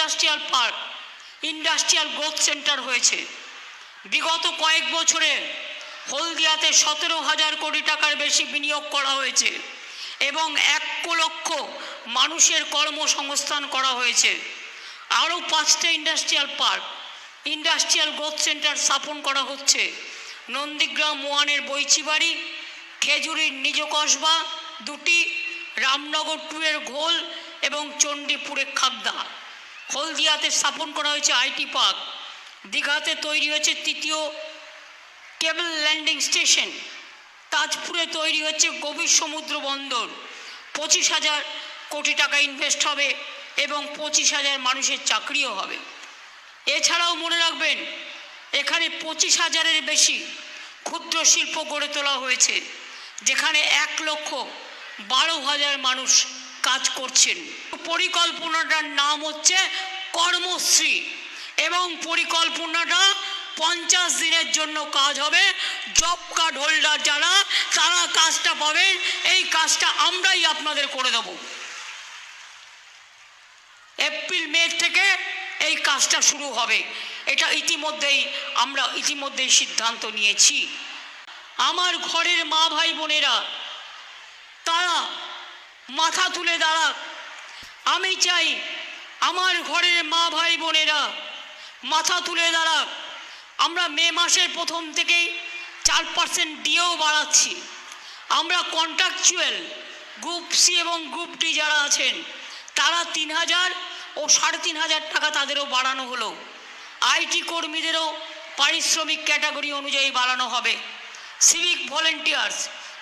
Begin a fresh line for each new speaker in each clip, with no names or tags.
Industrial park, industrial growth centre হয়েছে। বিগত কয়েক বছরে হলদিয়াতে সতেরো হাজার কোটি টাকার বেশি বিনিয়োগ করা হয়েছে এবং এক লক্ষ মানুষের কর্মসংস্থান করা হয়েছে। আরও পাঁচটা industrial park, industrial growth centre স্থাপন করা হচ্ছে। নন্দীগ্রাম ওয়ানের বৈচিবাড়ি, খেজুরির নিজ কসবা দুটি, রামনগর টুয়ের ঘোল এবং চণ্ডীপুরে খাগদা হলদিয়াতে স্থাপন করা হয়েছে আইটি পার্ক। দীঘাতে তৈরি হয়েছে তৃতীয় কেবল ল্যান্ডিং স্টেশন। তাজপুরে তৈরি হচ্ছে গভীর সমুদ্র বন্দর। পঁচিশ হাজার কোটি টাকা ইনভেস্ট হবে এবং পঁচিশ হাজার মানুষের চাকরিও হবে। এছাড়াও মনে রাখবেন, এখানে পঁচিশ হাজারের বেশি ক্ষুদ্র শিল্প গড়ে তোলা হয়েছে, যেখানে এক লক্ষ বারো হাজার মানুষ কাজ করছেন। পরিকল্পনাটার নাম হচ্ছে কর্মশ্রী এবং পরিকল্পনাটা পঞ্চাশ দিনের জন্য কাজ হবে। জব কার্ড হোল্ডার যারা, তারা কাজটা পাবেন। এই কাজটা আমরাই আপনাদের করে দেবো। এপ্রিল, মে থেকে এই কাজটা শুরু হবে। এটা ইতিমধ্যেই, আমরা ইতিমধ্যেই সিদ্ধান্ত নিয়েছি। আমার ঘরের মা ভাই বোনেরা তারা মাথা তুলে দাঁড়াক। আমি চাই আমার ঘরের মা ভাই বোনেরা মাথা তুলে দাঁড়াক। আমরা মে মাসের প্রথম থেকেই চার পার্সেন্ট দিয়েও বাড়াচ্ছি। আমরা কন্ট্রাকচুয়াল গ্রুপ সি এবং গ্রুপ ডি যারা আছেন, তারা তিন হাজার ও সাড়ে তিন হাজার টাকা তাদেরও বাড়ানো হলো। আইটি কর্মীদেরও পারিশ্রমিক ক্যাটাগরি অনুযায়ী বাড়ানো হবে। Civic volunteers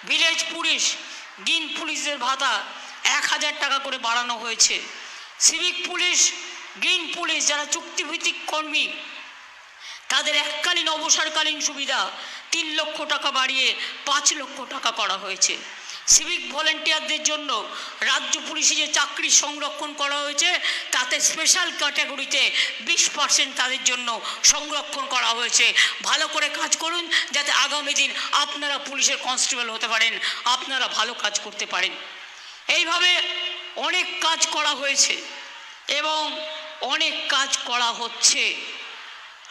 village police green পুলিশের ভাতা এক হাজার টাকা করে বাড়ানো হয়েছে। সিভিক পুলিশ গ্রিন পুলিশ যারা চুক্তিভিত্তিক কর্মী, তাদের এককালীন অবসরকালীন সুবিধা তিন লক্ষ টাকা বাড়িয়ে পাঁচ লক্ষ টাকা করা হয়েছে। সিভিক ভলেন্টিয়ারদের জন্য রাজ্য পুলিশে যে চাকরি সংরক্ষণ করা হয়েছে, তাতে স্পেশাল ক্যাটাগরিতে বিশ পার্সেন্ট তাদের জন্য সংরক্ষণ করা হয়েছে। ভালো করে কাজ করুন, যাতে আগামী দিন আপনারা পুলিশের কনস্টেবল হতে পারেন, আপনারা ভালো কাজ করতে পারেন। এইভাবে অনেক কাজ করা হয়েছে এবং অনেক কাজ করা হচ্ছে।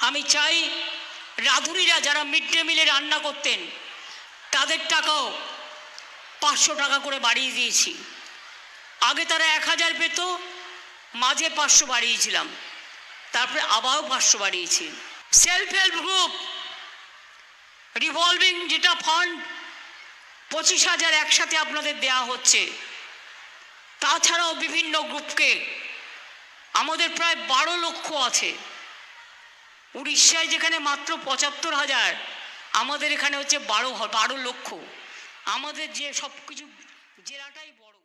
আমি চাই রাঁধুনিরা যারা মিড ডে মিলে রান্না করতেন, তাদের টাকাও পাঁচশো টাকা করে বাড়িয়ে দিয়েছি। আগে তারা এক হাজার পেত, মাঝে পাঁচশো বাড়িয়েছিলাম। তারপরে আবারও পাঁচশো বাড়িয়েছি। সেলফ হেল্প গ্রুপ রিভলভিং যেটা ফান্ড পঁচিশ হাজার একসাথে আপনাদের দেয়া হচ্ছে। তাছাড়াও বিভিন্ন গ্রুপকে আমাদের প্রায় বারো লক্ষ আছে। উড়িষ্যায় যেখানে মাত্র পঁচাত্তর হাজার, আমাদের এখানে হচ্ছে বারো বারো লক্ষ। আমাদের যে সব কিছু জেলাটাই বড়।